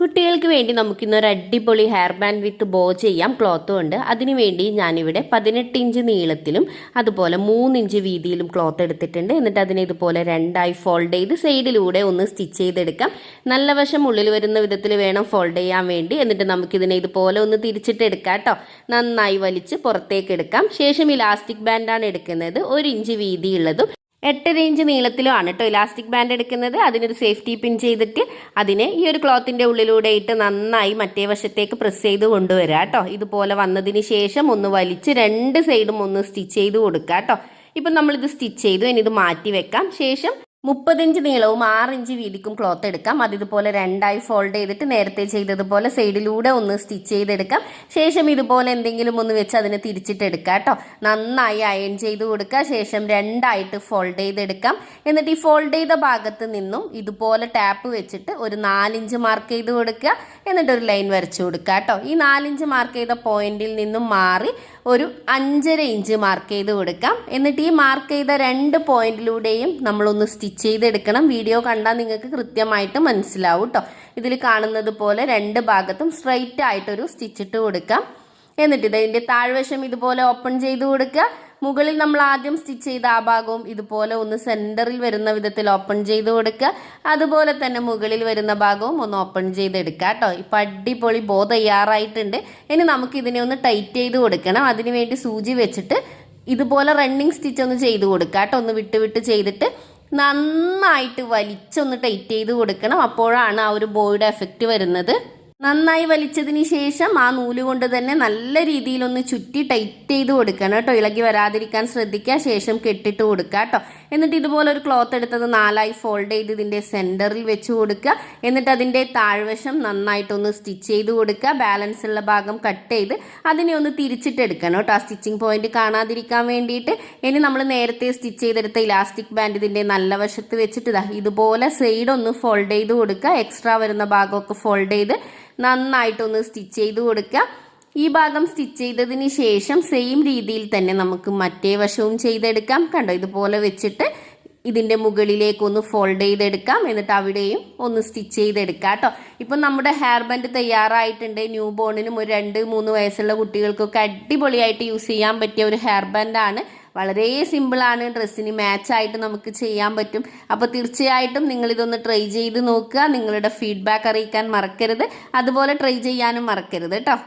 കുട്ടികൾക്ക് വേണ്ടി നമുക്കിന്ന് ഒരു അടിപൊളി ഹെയർ ബാൻഡ് വിത്ത് ബോ ചെയ്യാം. ക്ലോത്തും ഉണ്ട്. അതിനു വേണ്ടി ഞാനിവിടെ പതിനെട്ട് ഇഞ്ച് നീളത്തിലും അതുപോലെ മൂന്ന് ഇഞ്ച് വീതിയിലും ക്ലോത്ത് എടുത്തിട്ടുണ്ട്. എന്നിട്ട് അതിനെ ഇതുപോലെ രണ്ടായി ഫോൾഡ് ചെയ്ത് സൈഡിലൂടെ ഒന്ന് സ്റ്റിച്ച് ചെയ്തെടുക്കാം. നല്ല വശം ഉള്ളിൽ വരുന്ന വിധത്തിൽ വേണം ഫോൾഡ് ചെയ്യാൻ വേണ്ടി. എന്നിട്ട് നമുക്കിതിനെ ഇതുപോലെ ഒന്ന് തിരിച്ചിട്ട് എടുക്കാം കേട്ടോ. നന്നായി വലിച്ച് പുറത്തേക്ക് എടുക്കാം. ശേഷം ഇലാസ്റ്റിക് ബാൻഡാണ് എടുക്കുന്നത്. ഒരു ഇഞ്ച് വീതിയുള്ളതും എട്ടര ഇഞ്ച് നീളത്തിലുമാണ് കേട്ടോ ഇലാസ്റ്റിക് ബാൻഡ് എടുക്കുന്നത്. അതിനൊരു സേഫ്റ്റി പിൻ ചെയ്തിട്ട് അതിനെ ഈ ഒരു ക്ലോത്തിന്റെ ഉള്ളിലൂടെ ഇട്ട് നന്നായി മറ്റേ വശത്തേക്ക് പ്രസ് ചെയ്ത് കൊണ്ടുവരിക കേട്ടോ ഇതുപോലെ വന്നതിന് ശേഷം ഒന്ന് വലിച്ച് രണ്ട് സൈഡും ഒന്ന് സ്റ്റിച്ച് ചെയ്ത് കൊടുക്കുക കേട്ടോ ഇപ്പം നമ്മളിത് സ്റ്റിച്ച് ചെയ്തു. ഇനി ഇത് മാറ്റി വെക്കാം. ശേഷം മുപ്പതിഞ്ച് നീളവും ആറ് ഇഞ്ച് വീതിക്കും ക്ലോത്ത് എടുക്കാം. അത് ഇതുപോലെ രണ്ടായി ഫോൾഡ് ചെയ്തിട്ട് നേരത്തെ ചെയ്തതുപോലെ സൈഡിലൂടെ ഒന്ന് സ്റ്റിച്ച് ചെയ്തെടുക്കാം. ശേഷം ഇതുപോലെ എന്തെങ്കിലും ഒന്ന് വെച്ച് അതിനെ തിരിച്ചിട്ടെടുക്കാം കേട്ടോ. നന്നായി അയൺ ചെയ്ത് കൊടുക്കുക. ശേഷം രണ്ടായിട്ട് ഫോൾഡ് ചെയ്തെടുക്കാം. എന്നിട്ട് ഈ ഫോൾഡ് ചെയ്ത ഭാഗത്ത് നിന്നും ഇതുപോലെ ടാപ്പ് വെച്ചിട്ട് ഒരു നാലിഞ്ച് മാർക്ക് ചെയ്ത് കൊടുക്കുക. എന്നിട്ട് ഒരു ലൈൻ വരച്ചു കൊടുക്കുക കേട്ടോ. ഈ നാലിഞ്ച് മാർക്ക് ചെയ്ത പോയിന്റിൽ നിന്നും മാറി ഒരു അഞ്ചര ഇഞ്ച് മാർക്ക് ചെയ്ത് കൊടുക്കാം. എന്നിട്ട് ഈ മാർക്ക് ചെയ്ത രണ്ട് പോയിന്റിലൂടെയും നമ്മളൊന്ന് സ്റ്റിച്ച് ചെയ്തെടുക്കണം. വീഡിയോ കണ്ടാൽ നിങ്ങൾക്ക് കൃത്യമായിട്ട് മനസ്സിലാവും കേട്ടോ ഇതിൽ കാണുന്നത് പോലെ രണ്ട് ഭാഗത്തും സ്ട്രൈറ്റ് ആയിട്ടൊരു സ്റ്റിച്ച് ഇട്ട് കൊടുക്കാം എന്നിട്ട് ഇതിന്റെ താഴ്വശം ഇതുപോലെ ഓപ്പൺ ചെയ്ത് കൊടുക്കുക. മുകളിൽ നമ്മൾ ആദ്യം സ്റ്റിച്ച് ചെയ്ത ആ ഭാഗവും ഇതുപോലെ ഒന്ന് സെന്ററിൽ വരുന്ന വിധത്തിൽ ഓപ്പൺ ചെയ്ത് കൊടുക്കുക. അതുപോലെ തന്നെ മുകളിൽ വരുന്ന ഭാഗവും ഒന്ന് ഓപ്പൺ ചെയ്തെടുക്കുക കേട്ടോ ഇപ്പം അടിപൊളി ബോ തയ്യാറായിട്ടുണ്ട്. ഇനി നമുക്ക് ഇതിനെ ഒന്ന് ടൈറ്റ് ചെയ്ത് കൊടുക്കണം. അതിനുവേണ്ടി സൂചി വെച്ചിട്ട് ഇതുപോലെ റണ്ണിങ് സ്റ്റിച്ച് ഒന്ന് ചെയ്ത് കൊടുക്കുക കേട്ടോ ഒന്ന് വിട്ട് വിട്ട് ചെയ്തിട്ട് നന്നായിട്ട് വലിച്ചൊന്ന് ടൈറ്റ് ചെയ്ത് കൊടുക്കണം. അപ്പോഴാണ് ആ ഒരു ബോയുടെ എഫക്റ്റ് വരുന്നത്. നന്നായി വലിച്ചതിന് ശേഷം ആ നൂൽ കൊണ്ട് തന്നെ നല്ല രീതിയിലൊന്ന് ചുറ്റി ടൈറ്റ് ചെയ്ത് കൊടുക്കണം കേട്ടോ. ഇളകി വരാതിരിക്കാൻ ശ്രദ്ധിക്കുക ശേഷം കെട്ടിട്ട് കൊടുക്കുക കേട്ടോ. എന്നിട്ട് ഇതുപോലെ ഒരു ക്ലോത്ത് എടുത്തത് നാലായി ഫോൾഡ് ചെയ്ത് ഇതിന്റെ സെന്ററിൽ വെച്ച് കൊടുക്കുക. എന്നിട്ട് അതിന്റെ താഴ്വശം നന്നായിട്ടൊന്ന് സ്റ്റിച്ച് ചെയ്ത് കൊടുക്കുക. ബാലൻസ് ഉള്ള ഭാഗം കട്ട് ചെയ്ത് അതിനെ ഒന്ന് തിരിച്ചിട്ട് എടുക്കണം കേട്ടോ. ആ സ്റ്റിച്ചിങ് പോയിന്റ് കാണാതിരിക്കാൻ വേണ്ടിയിട്ട്. ഇനി നമ്മൾ നേരത്തെ സ്റ്റിച്ച് ചെയ്തെടുത്ത ഇലാസ്റ്റിക് ബാൻഡ് ഇതിന്റെ നല്ല വശത്ത് വെച്ചിട്ട് ഇതാ ഇതുപോലെ സൈഡ് ഒന്ന് ഫോൾഡ് ചെയ്ത് കൊടുക്കുക. എക്സ്ട്രാ വരുന്ന ഭാഗമൊക്കെ ഫോൾഡ് ചെയ്ത് നന്നായിട്ടൊന്ന് സ്റ്റിച്ച് ചെയ്ത് കൊടുക്കുക. ഈ ഭാഗം സ്റ്റിച്ച് ചെയ്തതിന് ശേഷം സെയിം രീതിയിൽ തന്നെ നമുക്ക് മറ്റേ വശവും ചെയ്തെടുക്കാം. കണ്ടോ ഇതുപോലെ വെച്ചിട്ട് ഇതിന്റെ മുകളിലേക്ക് ഒന്ന് ഫോൾഡ് ചെയ്തെടുക്കാം. എന്നിട്ട് അവിടെയും ഒന്ന് സ്റ്റിച്ച് ചെയ്തെടുക്കാം കേട്ടോ. ഇപ്പം നമ്മുടെ ഹെയർ ബാൻഡ് തയ്യാറായിട്ടുണ്ട്. ന്യൂ ബോണിനും ഒരു രണ്ട് മൂന്ന് വയസ്സുള്ള കുട്ടികൾക്കൊക്കെ അടിപൊളിയായിട്ട് യൂസ് ചെയ്യാൻ പറ്റിയ ഒരു ഹെയർ ബാൻഡാണ് വളരെ സിമ്പിളാണ് ഡ്രസ്സിന് മാച്ചായിട്ട് നമുക്ക് ചെയ്യാൻ പറ്റും. അപ്പോൾ തീർച്ചയായിട്ടും നിങ്ങളിതൊന്ന് ട്രൈ ചെയ്ത് നോക്കുക. നിങ്ങളുടെ ഫീഡ്ബാക്ക് അറിയിക്കാൻ മറക്കരുത്. അതുപോലെ ട്രൈ ചെയ്യാനും മറക്കരുത് കേട്ടോ.